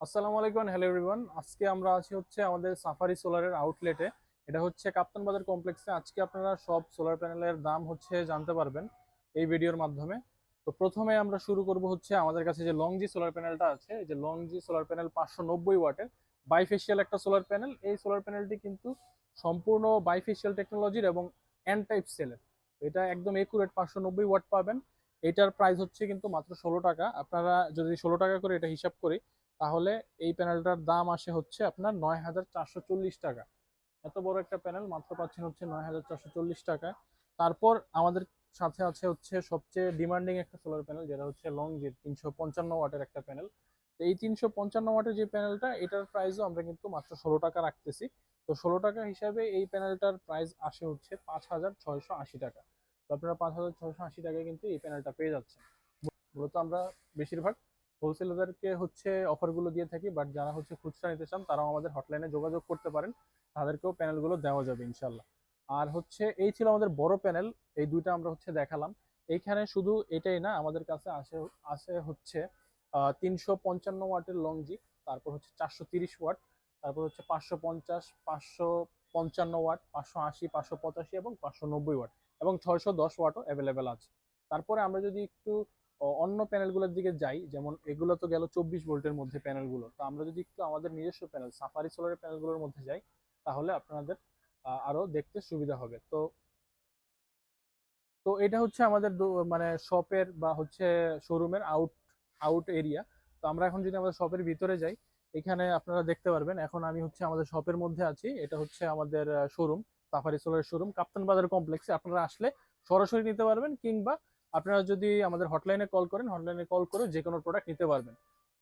আসসালামু আলাইকুম hello everyone আজকে আমরা আছি হচ্ছে আমাদের সাফারি সোলারের আউটলেটে এটা হচ্ছে কাপ্তান বাজার কমপ্লেক্সে আজকে আপনারা সব সোলার প্যানেলের দাম হচ্ছে জানতে পারবেন এই ভিডিওর মাধ্যমে। তো প্রথমে আমরা শুরু করব হচ্ছে আমাদের কাছে যে লংজি সোলার প্যানেলটা আছে যে লংজি সোলার প্যানেল পাঁচশো নব্বই ওয়াটের বাইফেশিয়াল একটা সোলার প্যানেল এই সোলার প্যানেলটি কিন্তু সম্পূর্ণ বাইফেশিয়াল টেকনোলজির এবং অ্যান্ড টাইপ সেলের এটা একদম একুরেট পাঁচশো নব্বই ওয়াট পাবেন। এটার প্রাইস হচ্ছে কিন্তু মাত্র ষোলো টাকা। আপনারা যদি ষোলো টাকা করে এটা হিসাব করি তাহলে এই প্যানেলটার দাম আসে হচ্ছে আপনার নয় হাজার চারশো চল্লিশ টাকা। এত বড় একটা প্যানেল মাত্র পাচ্ছেন হচ্ছে নয় হাজার চারশো চল্লিশ টাকা। তারপর আমাদের সাথে আছে হচ্ছে সবচেয়ে ডিমান্ডিং একটা সোলার প্যানেল যেটা হচ্ছে লং জি তিনশো পঞ্চান্ন ওয়াটের একটা প্যানেল তো এই তিনশো পঞ্চান্ন ওয়াটের যে প্যানেলটা এটার প্রাইসও আমরা কিন্তু মাত্র ষোলো টাকা রাখতেছি। তো ষোলো টাকা হিসাবে এই প্যানেলটার প্রাইস আসে হচ্ছে পাঁচ হাজার ছয়শো আশি টাকা। তো আপনারা পাঁচ হাজার ছয়শো আশি টাকায় কিন্তু এই প্যানেলটা পেয়ে যাচ্ছেন। মূলত আমরা বেশিরভাগ হোলসেলারদেরকে হচ্ছে অফারগুলো দিয়ে থাকি বাট যারা হচ্ছে খুচরা নিতে চান, তারাও আমাদের হটলাইনে যোগাযোগ করতে পারেন। তাদেরকেও প্যানেলগুলো দেওয়া যাবে ইনশাল্লাহ আর হচ্ছে এই ছিল আমাদের বড় প্যানেল এই দুইটা আমরা হচ্ছে দেখালাম। এইখানে শুধু এটাই না, আমাদের কাছে আসে আসে হচ্ছে তিনশো পঞ্চান্ন ওয়াটের লংজি তারপর হচ্ছে চারশো তিরিশ ওয়াট, তারপর হচ্ছে পাঁচশো পঞ্চাশ, পাঁচশো পঞ্চান্ন ওয়াট, পাঁচশো আশি, পাঁচশো পঁচাশি এবং পাঁচশো নব্বই ওয়াট এবং ছয়শো দশ ওয়াটও অ্যাভেলেবেল আছে। তারপরে আমরা যদি একটু অন্য প্যানেলগুলোর দিকে যাই যেমন এগুলো তো গেল চব্বিশ ভোল্টের মধ্যে প্যানেলগুলো। তো আমরা যদি একটু আমাদের নিজস্ব প্যানেল সাফারি সোলারের প্যানেলগুলোর মধ্যে যাই তাহলে আপনাদের আহ, আরও দেখতে সুবিধা হবে। তো তো এটা হচ্ছে আমাদের মানে শপের বা হচ্ছে শোরুমের আউট আউট এরিয়া তো আমরা এখন যদি আমাদের শপের ভিতরে যাই এখানে আপনারা দেখতে পারবেন এখন আমি হচ্ছে আমাদের শপের মধ্যে আছি। এটা হচ্ছে আমাদের শোরুম সাফারি সোলারের শোরুম কাপ্তান বাজার কমপ্লেক্সে আপনারা আসলে সরাসরি নিতে পারবেন কিংবা আপনারা যদি আমাদের হটলাইনে কল করেন হটলাইনে কল করে যে কোনো প্রোডাক্ট নিতে পারবেন।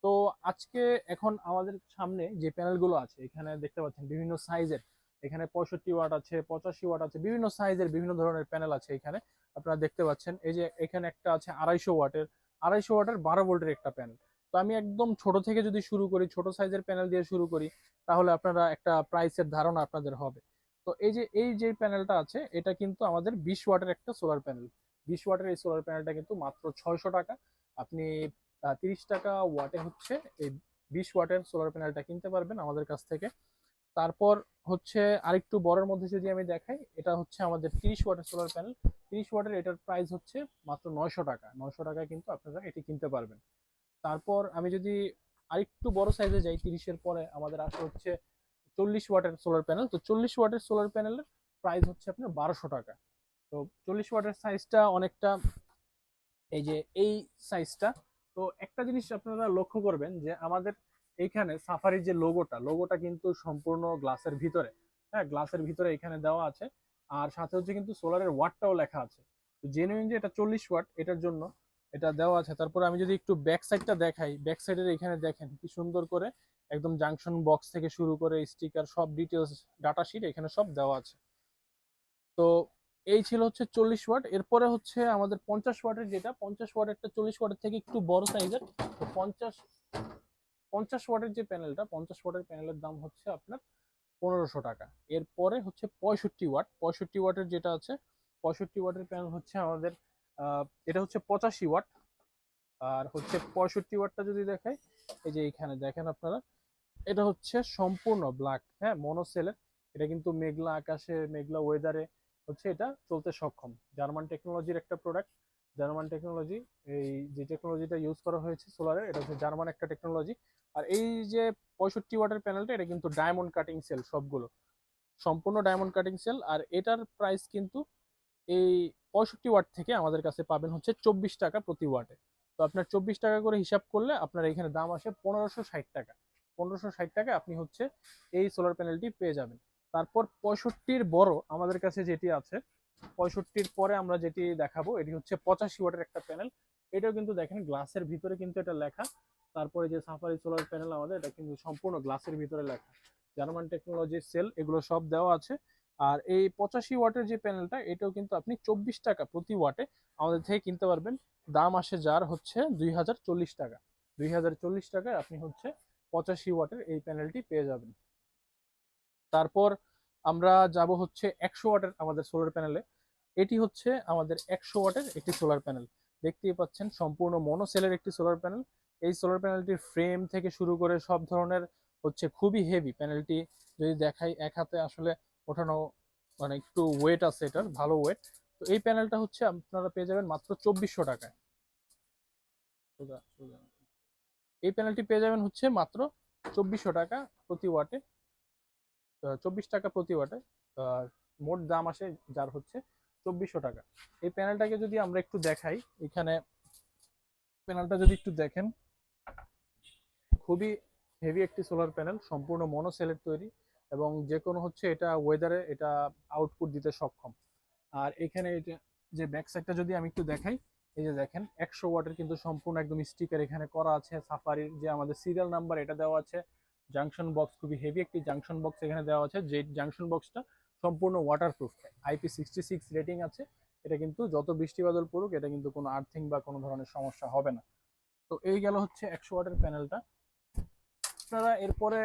তো আজকে এখন আমাদের সামনে যে প্যানেলগুলো আছে, এখানে দেখতে পাচ্ছেন বিভিন্ন সাইজের এখানে পঁয়ষট্টি ওয়াট আছে, পঁচাশি ওয়াট আছে, বিভিন্ন সাইজের বিভিন্ন ধরনের প্যানেল আছে এখানে। আপনারা দেখতে পাচ্ছেন, এই যে এখানে একটা আছে আড়াইশো ওয়াটের আড়াইশো ওয়াটের বারো ভোল্টের একটা প্যানেল তো আমি একদম ছোট থেকে যদি শুরু করি, ছোট সাইজের প্যানেল দিয়ে শুরু করি, তাহলে আপনারা একটা প্রাইসের ধারণা আপনাদের হবে। তো এই যে এই যে প্যানেলটা আছে, এটা কিন্তু আমাদের বিশ ওয়াটের একটা সোলার প্যানেল বিশ ওয়াটের এই সোলার প্যানেলটা কিন্তু মাত্র ছয়শো টাকা। আপনি তিরিশ টাকা ওয়াটে হচ্ছে এই বিশ ওয়াটের সোলার প্যানেলটা কিনতে পারবেন আমাদের কাছ থেকে। তারপর হচ্ছে আরেকটু বড়ের মধ্যে যদি আমি দেখাই, এটা হচ্ছে আমাদের তিরিশ ওয়াটের সোলার প্যানেল তিরিশ ওয়াটের এটার প্রাইস হচ্ছে মাত্র নয়শো টাকা। নয়শো টাকায় কিন্তু আপনারা এটি কিনতে পারবেন। তারপর আমি যদি আরেকটু বড় সাইজে যাই, তিরিশের পরে আমাদের আসে হচ্ছে চল্লিশ ওয়াটের সোলার প্যানেল তো চল্লিশ ওয়াটের সোলার প্যানেলের প্রাইস হচ্ছে আপনার বারোশো টাকা। তো চল্লিশ ওয়াটের সাইজটা অনেকটা এই যে এই সাইজটা তো একটা জিনিস আপনারা লক্ষ্য করবেন যে আমাদের এইখানে সাফারির যে লোগোটা লোগোটা কিন্তু সম্পূর্ণ গ্লাসের ভিতরে। হ্যাঁ গ্লাসের ভিতরে এখানে দেওয়া আছে। আর সাথে হচ্ছে কিন্তু সোলারের ওয়াটটাও লেখা আছে। জেনুইন যে এটা চল্লিশ ওয়াট এটার জন্য এটা দেওয়া আছে। তারপর আমি যদি একটু ব্যাক সাইডটা দেখাই ব্যাক সাইডের এখানে দেখেন কি সুন্দর করে একদম জাংশন বক্স থেকে শুরু করে স্টিকার সব ডিটেলস ডাটা শিট এখানে সব দেওয়া আছে। তো এই ছিল হচ্ছে চল্লিশ ওয়াট। এরপরে হচ্ছে আমাদের পঞ্চাশ ওয়াটের যেটা, পঞ্চাশ ওয়াটেরটা চল্লিশ ওয়াটের থেকে একটু বড় সাইজের, তো পঞ্চাশ পঞ্চাশ ওয়াটের যে প্যানেলটা, পঞ্চাশ ওয়াটের প্যানেলের দাম হচ্ছে আপনার পনেরোশো টাকা। এরপরে হচ্ছে পঁয়ষট্টি ওয়াট, পঁয়ষট্টি ওয়াটের যেটা আছে, পঁয়ষট্টি ওয়াটের প্যানেল হচ্ছে আমাদের এটা হচ্ছে পঁচাশি ওয়াট। আর হচ্ছে পঁয়ষট্টি ওয়াটটা যদি দেখাই, এই যে এইখানে দেখেন আপনারা, এটা হচ্ছে সম্পূর্ণ ব্ল্যাক হ্যাঁ মনোসেলের এটা কিন্তু মেঘলা আকাশে, মেঘলা ওয়েদারে হচ্ছে এটা চলতে সক্ষম। জার্মান টেকনোলজির একটা প্রোডাক্ট জার্মান টেকনোলজি এই যে টেকনোলজিটা ইউজ করা হয়েছে সোলারের এটা হচ্ছে জার্মান একটা টেকনোলজি আর এই যে পঁয়ষট্টি ওয়াটের প্যানেলটা এটা কিন্তু ডায়মন্ড কাটিং সেল সবগুলো। সম্পূর্ণ ডায়মন্ড কাটিং সেল আর এটার প্রাইস কিন্তু এই পঁয়ষট্টি ওয়াট থেকে আমাদের কাছে পাবেন হচ্ছে চব্বিশ টাকা প্রতি ওয়াটে। তো আপনার চব্বিশ টাকা করে হিসাব করলে আপনার এখানে দাম আসে পনেরোশো ষাট টাকা। পনেরোশো ষাট টাকা আপনি হচ্ছে এই সোলার প্যানেলটি পেয়ে যাবেন। তারপর পঁয়ষট্টির বড় আমাদের কাছে যেটি আছে, পঁয়ষট্টির পরে আমরা যেটি দেখাবো, এটি হচ্ছে পঁচাশি ওয়াটের একটা প্যানেল এটাও কিন্তু দেখেন গ্লাসের ভিতরে কিন্তু এটা লেখা। তারপরে যে সাফারি সোলার প্যানেল আমাদের, এটা কিন্তু সম্পূর্ণ গ্লাসের ভিতরে লেখা। জার্মান টেকনোলজির সেল এগুলো সব দেওয়া আছে। আর এই পঁচাশি ওয়াটের যে প্যানেলটা এটাও কিন্তু আপনি চব্বিশ টাকা প্রতি ওয়াটে আমাদের থেকে কিনতে পারবেন। দাম আসে যার হচ্ছে দুই হাজার চল্লিশ টাকা। দুই হাজার চল্লিশ টাকায় আপনি হচ্ছে পঁচাশি ওয়াটের এই প্যানেলটি পেয়ে যাবেন। তারপর আমরা যাব হচ্ছে একশো ওয়াটের আমাদের সোলার প্যানেলে এটি হচ্ছে আমাদের একশো ওয়াটের একটি সোলার প্যানেল দেখতেই পাচ্ছেন সম্পূর্ণ মনোসেলের একটি সোলার প্যানেল এই সোলার প্যানেলটির ফ্রেম থেকে শুরু করে সব ধরনের হচ্ছে খুবই হেভি প্যানেলটি যদি দেখাই এক হাতে আসলে ওঠানো মানে একটু ওয়েট আছে এটার, ভালো ওয়েট তো এই প্যানেলটা হচ্ছে আপনারা পেয়ে যাবেন মাত্র চব্বিশশো টাকায়। এই প্যানেলটি পেয়ে যাবেন হচ্ছে মাত্র চব্বিশশো টাকা প্রতি ওয়াটে চব্বিশ টাকা প্রতি ওয়াটে। মোট দাম আসে যার হচ্ছে চব্বিশশো টাকা। এই প্যানেলটাকে যদি আমরা একটু দেখাই, এখানে প্যানেলটা যদি একটু দেখেন, খুবই হেভি একটি সোলার প্যানেল সম্পূর্ণ মনোসেলের তৈরি এবং যে কোনো হচ্ছে এটা ওয়েদারে এটা আউটপুট দিতে সক্ষম। আর এখানে এটা যে ব্যাক সাইডটা যদি আমি একটু দেখাই, এই যে দেখেন, একশো ওয়াটের কিন্তু সম্পূর্ণ একদম স্টিকার এখানে করা আছে সাফারির যে আমাদের সিরিয়াল নাম্বার এটা দেওয়া আছে। জাংশন বক্স খুবই হেভি একটি জাংশন বক্স এখানে দেওয়া আছে। যে জাংশন বক্সটা সম্পূর্ণ waterproof IP sixty six rating আছে। এটা কিন্তু যত বৃষ্টি বাদল পড়ুক, এটা কিন্তু কোনো আর্থিং বা কোনো ধরনের সমস্যা হবে না। তো এই গেল হচ্ছে একশো ওয়াটের প্যানেলটা আপনারা এরপরে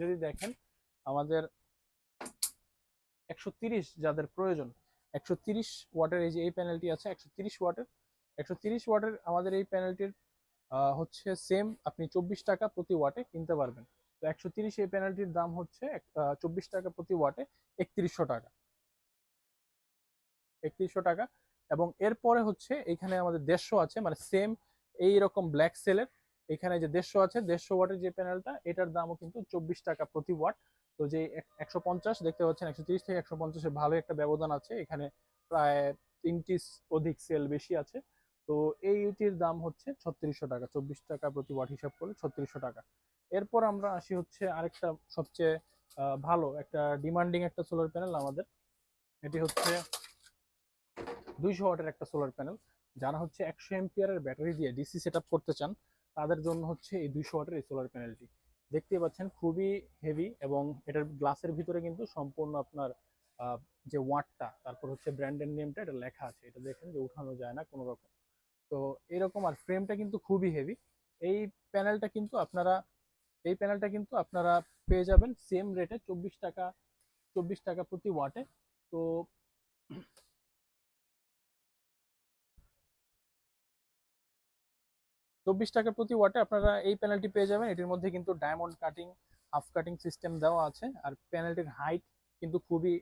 যদি দেখেন, আমাদের একশো যাদের প্রয়োজন, একশো ওয়াটের এই যে এই প্যানেলটি আছে, একশো ওয়াটের একশো ওয়াটের আমাদের এই প্যানেলটির হচ্ছে সেম আপনি চব্বিশ টাকা প্রতি ওয়াটে কিনতে পারবেন। তো একশো তিরিশ এই প্যানেলটির দাম হচ্ছে চব্বিশ টাকা প্রতি ওয়াটে একত্রিশশো টাকা। একত্রিশশো টাকা। এবং এরপরে হচ্ছে এখানে আমাদের দেড়শো আছে মানে সেম এই রকম ব্ল্যাক সেলের এখানে যে দেড়শো আছে, দেড়শো ওয়াটের যে প্যানেলটা এটার দামও কিন্তু চব্বিশ টাকা প্রতি ওয়াট তো যে একশো পঞ্চাশ, দেখতে পাচ্ছেন একশো তিরিশ থেকে একশো পঞ্চাশের ভালো একটা ব্যবধান আছে। এখানে প্রায় তিনটি অধিক সেল বেশি আছে। তো এইটির দাম হচ্ছে ছত্রিশশো টাকা, চব্বিশ টাকা প্রতি ওয়াট হিসাব করলে ছত্রিশশো টাকা। এরপর আমরা আসি হচ্ছে আরেকটা সবচেয়ে ভালো একটা ডিমান্ডিং একটা সোলার প্যানেল আমাদের। এটি হচ্ছে দুইশো ওয়াটের একটা সোলার প্যানেল যারা হচ্ছে একশো এমপিয়ারের ব্যাটারি দিয়ে ডিসি সেট করতে চান, তাদের জন্য হচ্ছে এই দুইশো ওয়াটের এই সোলার প্যানেলটি দেখতেই পাচ্ছেন খুবই হেভি এবং এটার গ্লাসের ভিতরে কিন্তু সম্পূর্ণ আপনার যে ওয়াটটা তারপর হচ্ছে ব্র্যান্ডের নেমটা এটা লেখা আছে। এটা দেখেন যে উঠানো যায় না কোনো রকম তো এরকম আর ফ্রেমটা কিন্তু খুবই হেভি এই প্যানেলটা কিন্তু আপনারা, এই প্যানেলটা কিন্তু আপনারা পেয়ে যাবেন সেম রেটে চব্বিশ টাকা চব্বিশ টাকা প্রতি ওয়াটে তো চব্বিশ টাকা প্রতি ওয়াটে আপনারা এই প্যানেলটি পেয়ে যাবেন। এটির মধ্যে কিন্তু diamond cutting half cutting system দেওয়া আছে। আর প্যানেলটির হাইট কিন্তু খুবই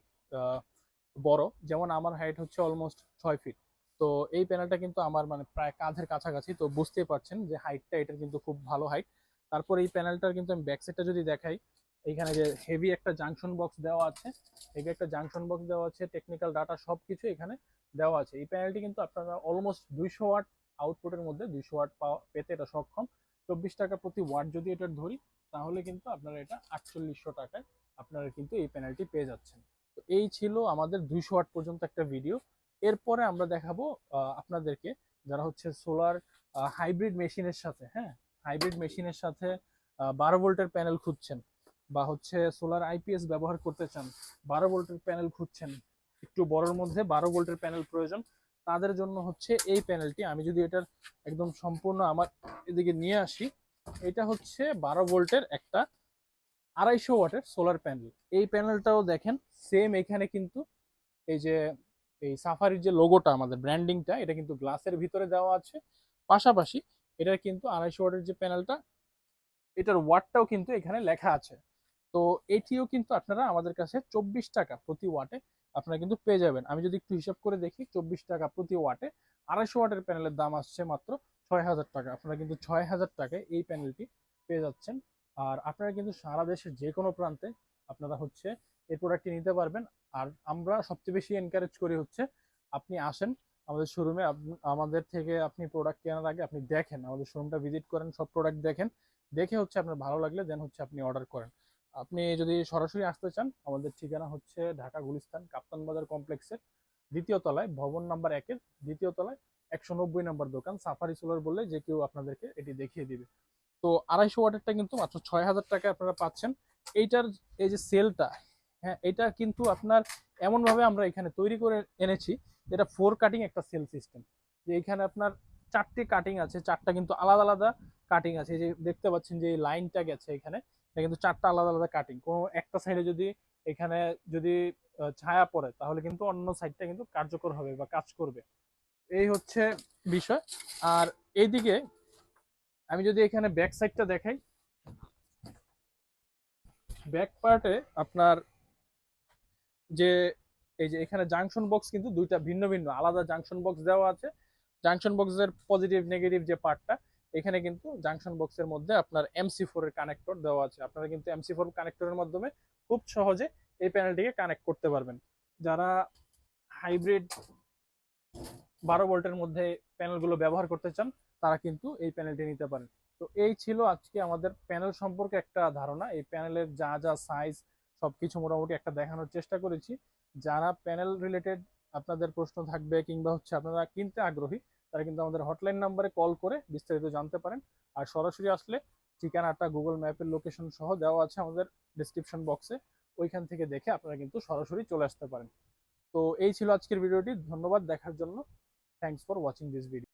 বড়। যেমন আমার হাইট হচ্ছে অলমোস্ট ছয় ফিট তো এই প্যানেলটা কিন্তু আমার মানে প্রায় কাঁধের কাছাকাছি, তো বুঝতেই পারছেন যে হাইটটা এটার কিন্তু খুব ভালো হাইট তারপর এই প্যানেলটার কিন্তু আমি ব্যাক সাইডটা যদি দেখাই, এইখানে যে হেভি একটা জাংশন বক্স দেওয়া আছে হেভি একটা জাংশন বক্স দেওয়া আছে টেকনিক্যাল ডাটা সব কিছু এখানে দেওয়া আছে। এই প্যানেলটি কিন্তু আপনারা অলমোস্ট দুইশো ওয়াট আউটপুটের মধ্যে দুইশো ওয়াট পাওয়া, পেতে এটা সক্ষম। চব্বিশ টাকা প্রতি ওয়াট যদি এটার ধরি, তাহলে কিন্তু আপনারা এটা আটচল্লিশশো টাকায় আপনারা কিন্তু এই প্যানেলটি পেয়ে যাচ্ছেন। তো এই ছিল আমাদের দুইশো ওয়াট পর্যন্ত একটা ভিডিও এরপরে আমরা দেখাবো আপনাদেরকে যারা হচ্ছে সোলার হাইব্রিড মেশিনের সাথে হ্যাঁ? হাইব্রিড মেশিনের সাথে বারো ভোল্টের প্যানেল খুঁজছেন বা হচ্ছে সোলার আইপিএস ব্যবহার করতে চান, বারো ভোল্টের প্যানেল খুঁজছেন, একটু বড়র মধ্যে বারো ভোল্টের প্যানেল প্রয়োজন, তাদের জন্য হচ্ছে এই প্যানেলটি আমি যদি এটার একদম সম্পূর্ণ আমার এদিকে নিয়ে আসি, এটা হচ্ছে বারো ভোল্টের একটা আড়াইশো ওয়াটের সোলার প্যানেল এই প্যানেলটাও দেখেন সেম এখানে কিন্তু এই যে এই সাফারির যে লোগোটা আমাদের ব্র্যান্ডিংটা এটা কিন্তু গ্লাসের ভিতরে দেওয়া আছে। পাশাপাশি এটার কিন্তু আড়াইশো ওয়াটের যে প্যানেলটা এটার ওয়াটটাও কিন্তু এখানে লেখা আছে। তো এটিও কিন্তু আপনারা আমাদের কাছে চব্বিশ টাকা প্রতি ওয়াটে আপনারা কিন্তু পেয়ে যাবেন। আমি যদি একটু হিসাব করে দেখি, চব্বিশ টাকা প্রতি ওয়াটে আড়াইশো ওয়াটের প্যানেলের দাম আসছে মাত্র ছয় হাজার টাকা। আপনারা কিন্তু ছয় হাজার টাকায় এই প্যানেলটি পেয়ে যাচ্ছেন। আর আপনারা কিন্তু সারা দেশের যে কোনো প্রান্তে আপনারা হচ্ছে এই প্রোডাক্টটি নিতে পারবেন। আর আমরা সবচেয়ে বেশি এনকারেজ করি হচ্ছে আপনি আসেন আমাদের শোরুমে আমাদের থেকে আপনি প্রোডাক্ট কেনার আগে আপনি দেখেন, আমাদের শোরুমটা ভিজিট করেন, সব প্রোডাক্ট দেখেন, দেখে হচ্ছে আপনার ভালো লাগলে দেন হচ্ছে আপনি অর্ডার করেন। আপনি যদি সরাসরি আসতে চান, আমাদের ঠিকানা হচ্ছে ঢাকা গুলিস্তান, কাপ্তান বাজার কমপ্লেক্সের দ্বিতীয় তলায়, ভবন নাম্বার একের দ্বিতীয় তলায়, একশো নব্বই নম্বর দোকান সাফারি সোলার বললে যে কেউ আপনাদেরকে এটি দেখিয়ে দিবে। তো আড়াইশো ওয়াটেরটা কিন্তু মাত্র ছয় হাজার টাকায় আপনারা পাচ্ছেন। এইটার, এই যে সেলটা হ্যাঁ এটা কিন্তু আপনার এমনভাবে আমরা এখানে তৈরি করে এনেছি, যেটা ফোর কাটিং একটা সেল সিস্টেম যে এখানে আপনার চারটে কাটিং আছে, চারটা কিন্তু আলাদা আলাদা কাটিং আছে। যে দেখতে পাচ্ছেন যে লাইনটা গেছে এখানে, এটা কিন্তু চারটা আলাদা আলাদা কাটিং কোনো একটা সাইডে যদি এখানে যদি ছায়া পড়ে, তাহলে কিন্তু অন্য সাইডটা কিন্তু কার্যকর হবে বা কাজ করবে। এই হচ্ছে বিষয়। আর এইদিকে আমি যদি এখানে ব্যাক সাইডটা দেখাই ব্যাক পার্টে আপনার যে এই যে এখানে জাংশন বক্স কিন্তু দুইটা ভিন্ন ভিন্ন, আলাদা জাংশন বক্স দেওয়া আছে। জাংশন বক্সের পজিটিভ নেগেটিভ যে পার্টটা এখানে কিন্তু জাংশন বক্সের মধ্যে আপনার এমসি ফোর এর কানেক্টর দেওয়া আছে। আপনারা কিন্তু এমসি ফোর কানেক্টরের মাধ্যমে খুব সহজে এই প্যানেলটিকে কানেক্ট করতে পারবেন। যারা হাইব্রিড বারো ভোল্টের মধ্যে প্যানেলগুলো ব্যবহার করতে চান, তারা কিন্তু এই প্যানেলটি নিতে পারেন। তো এই ছিল আজকে আমাদের প্যানেল সম্পর্কে একটা ধারণা। এই প্যানেলের যা যা সাইজ সবকিছু মোটামুটি একটা দেখানোর চেষ্টা করেছি। যারা প্যানেল রিলেটেড আপনাদের প্রশ্ন থাকবে কিংবা হচ্ছে আপনারা কিনতে আগ্রহী, তারা কিন্তু আমাদের হটলাইন নাম্বারে কল করে বিস্তারিত জানতে পারেন। আর সরাসরি আসলে ঠিকানাটা গুগল ম্যাপের লোকেশন সহ দেওয়া আছে আমাদের ডিসক্রিপশন বক্সে ওইখান থেকে দেখে আপনারা কিন্তু সরাসরি চলে আসতে পারেন। তো এই ছিল আজকের ভিডিওটি। ধন্যবাদ দেখার জন্য। Thanks for watching this video